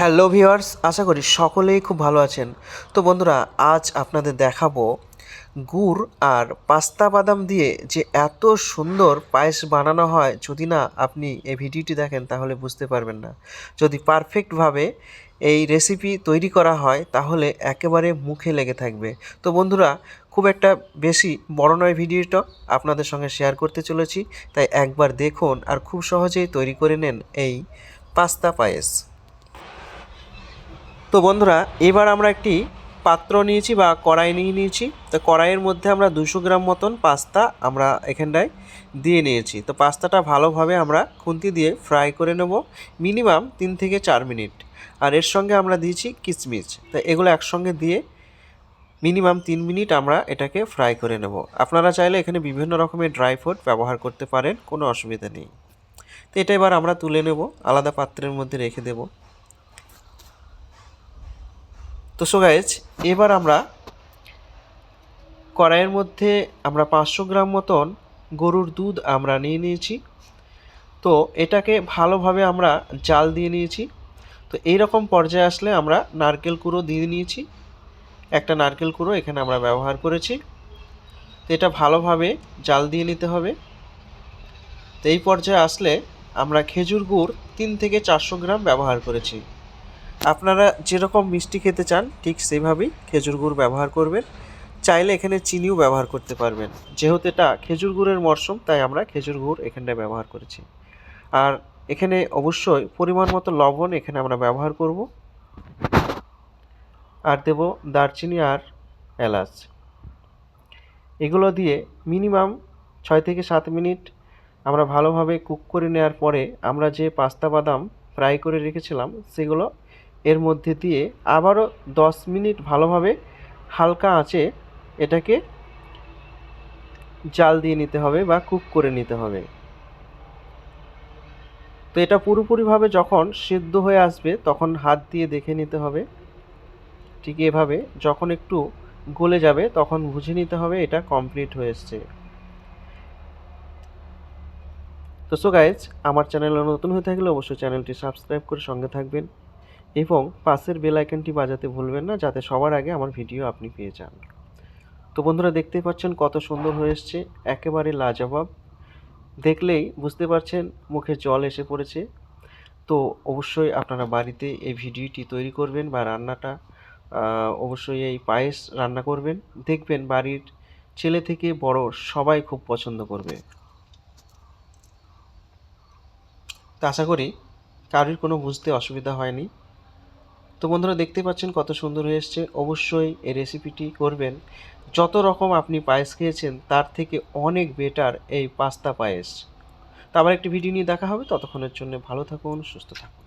Hello viewers, আশা করি সকলেই খুব ভালো আছেন। তো বন্ধুরা, আজ আপনাদের দেখাবো গুড় আর পাস্তা বাদাম দিয়ে যে এত সুন্দর পায়েস বানানো হয়, যদি না আপনি এই ভিডিওটি দেখেন তাহলে বুঝতে পারবেন না। যদি পারফেক্টভাবে এই রেসিপি তৈরি করা হয়, তাহলে একেবারে মুখে লেগে থাকবে। তো বন্ধুরা, খুব একটা বেশি বড় নয় ভিডিওটা, আপনাদের সঙ্গে শেয়ার করতে চলেছি। তাই একবার দেখুন আর খুব সহজেই তৈরি করে নেন এই পাস্তা পায়েস। তো বন্ধুরা, এবার আমরা একটি পাত্র নিয়েছি বা কড়াই নিয়ে নিয়েছি। তো কড়াইয়ের মধ্যে আমরা দুশো গ্রাম মতন পাস্তা আমরা এখানটায় দিয়ে নিয়েছি। তো পাস্তাটা ভালোভাবে আমরা খুন্তি দিয়ে ফ্রাই করে নেব, মিনিমাম তিন থেকে চার মিনিট। আর এর সঙ্গে আমরা দিয়েছি কিচমিচ তো এগুলো একসঙ্গে দিয়ে মিনিমাম তিন মিনিট আমরা এটাকে ফ্রাই করে নেব। আপনারা চাইলে এখানে বিভিন্ন রকমের ড্রাই ফ্রুট ব্যবহার করতে পারেন, কোনো অসুবিধা নেই। তো এটা এবার আমরা তুলে নেব, আলাদা পাত্রের মধ্যে রেখে দেবো। তো সো গাইজ এবার আমরা কড়াইয়ের মধ্যে আমরা পাঁচশো গ্রাম মতন গরুর দুধ আমরা নিয়ে নিয়েছি। তো এটাকে ভালোভাবে আমরা জাল দিয়ে নিয়েছি। তো এই রকম পর্যায়ে আসলে আমরা নারকেল কুড়ো দিয়ে নিয়েছি। একটা নারকেল কুড়ো এখানে আমরা ব্যবহার করেছি। তো এটা ভালোভাবে জাল দিয়ে নিতে হবে। তো এই পর্যায়ে আসলে আমরা খেজুর গুড় তিন থেকে চারশো গ্রাম ব্যবহার করেছি। আপনারা যেরকম মিষ্টি খেতে চান, ঠিক সেইভাবেই খেজুর গুড় ব্যবহার করবেন। চাইলে এখানে চিনিও ব্যবহার করতে পারবেন। যেহেতু এটা খেজুর গুড়ের মরশুম তাই আমরা খেজুর গুড় এখানটায় ব্যবহার করেছি। আর এখানে অবশ্যই পরিমাণ মতো লবণ এখানে আমরা ব্যবহার করব। আর দেব দারচিনি আর এলাচ। এগুলো দিয়ে মিনিমাম ছয় থেকে সাত মিনিট আমরা ভালোভাবে কুক করে নেওয়ার পরে আমরা যে পাস্তা বাদাম ফ্রাই করে রেখেছিলাম, সেগুলো এর মধ্যে দিয়ে আবারও দশ মিনিট ভালোভাবে হালকা আঁচে এটাকে জাল দিয়ে নিতে হবে বা কুক করে নিতে হবে। তো এটা পুরোপুরিভাবে যখন সিদ্ধ হয়ে আসবে তখন হাত দিয়ে দেখে নিতে হবে। ঠিক এভাবে যখন একটু গলে যাবে তখন বুঝে নিতে হবে এটা কমপ্লিট হয়ে এসছে। তো সো গাইজ আমার চ্যানেলে নতুন হয়ে থাকলে অবশ্যই চ্যানেলটি সাবস্ক্রাইব করে সঙ্গে থাকবেন। এবং পাশের বেল আইকনটি বাজাতে ভুলবেন না, যাতে সবার আগে আমার ভিডিও আপনি পেয়ে যান। তো বন্ধুরা দেখতেই পাচ্ছেন কত সুন্দর হয়ে এসছে, একেবারে লাজবাব। দেখলেই বুঝতে পারছেন মুখে জল এসে পড়েছে। তো অবশ্যই আপনারা বাড়িতে এই ভিডিওটি তৈরি করবেন বা রান্নাটা অবশ্যই এই পায়েস রান্না করবেন। দেখবেন বাড়ির ছেলে থেকে বড় সবাই খুব পছন্দ করবে। তো আশা করি কারোর কোনো বুঝতে অসুবিধা হয়নি। তো বন্ধুরা দেখতে পাচ্ছেন কত সুন্দর হয়ে এসছে। অবশ্যই এই রেসিপিটি করবেন। যত রকম আপনি পায়েস খেয়েছেন, তার থেকে অনেক বেটার এই পাস্তা পায়েস। তো আবার একটি ভিডিও নিয়ে দেখা হবে। ততক্ষণের জন্য ভালো থাকুন, সুস্থ থাকুন।